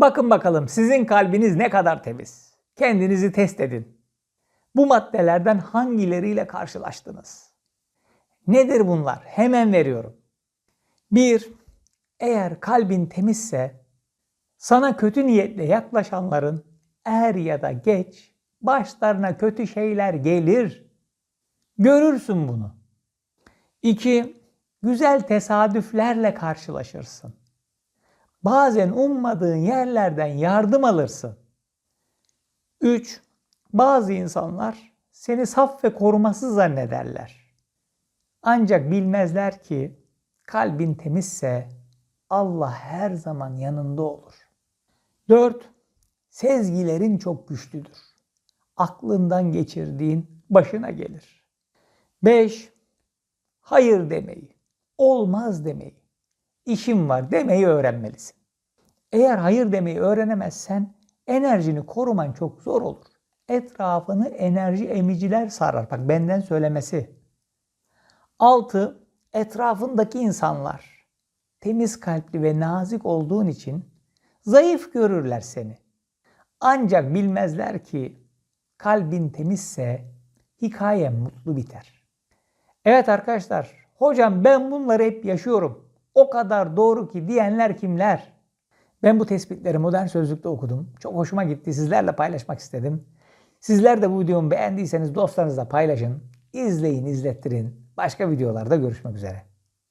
Bakın bakalım sizin kalbiniz ne kadar temiz. Kendinizi test edin. Bu maddelerden hangileriyle karşılaştınız? Nedir bunlar? Hemen veriyorum. 1. Eğer kalbin temizse sana kötü niyetle yaklaşanların er ya da geç başlarına kötü şeyler gelir. Görürsün bunu. 2. Güzel tesadüflerle karşılaşırsın. Bazen ummadığın yerlerden yardım alırsın. 3. Bazı insanlar seni saf ve korumasız zannederler. Ancak bilmezler ki kalbin temizse Allah her zaman yanında olur. 4. Sezgilerin çok güçlüdür. Aklından geçirdiğin başına gelir. 5. Hayır demeyi, olmaz demeyi, işim var demeyi öğrenmelisin. Eğer hayır demeyi öğrenemezsen enerjini koruman çok zor olur. Etrafını enerji emiciler sarar. Bak benden söylemesi. 6. Etrafındaki insanlar temiz kalpli ve nazik olduğun için zayıf görürler seni. Ancak bilmezler ki kalbin temizse hikaye mutlu biter. Evet arkadaşlar, hocam ben bunları hep yaşıyorum. O kadar doğru ki diyenler kimler? Ben bu tespitleri modern sözlükte okudum. Çok hoşuma gitti. Sizlerle paylaşmak istedim. Sizler de bu videomu beğendiyseniz dostlarınızla paylaşın. İzleyin, izlettirin. Başka videolarda görüşmek üzere.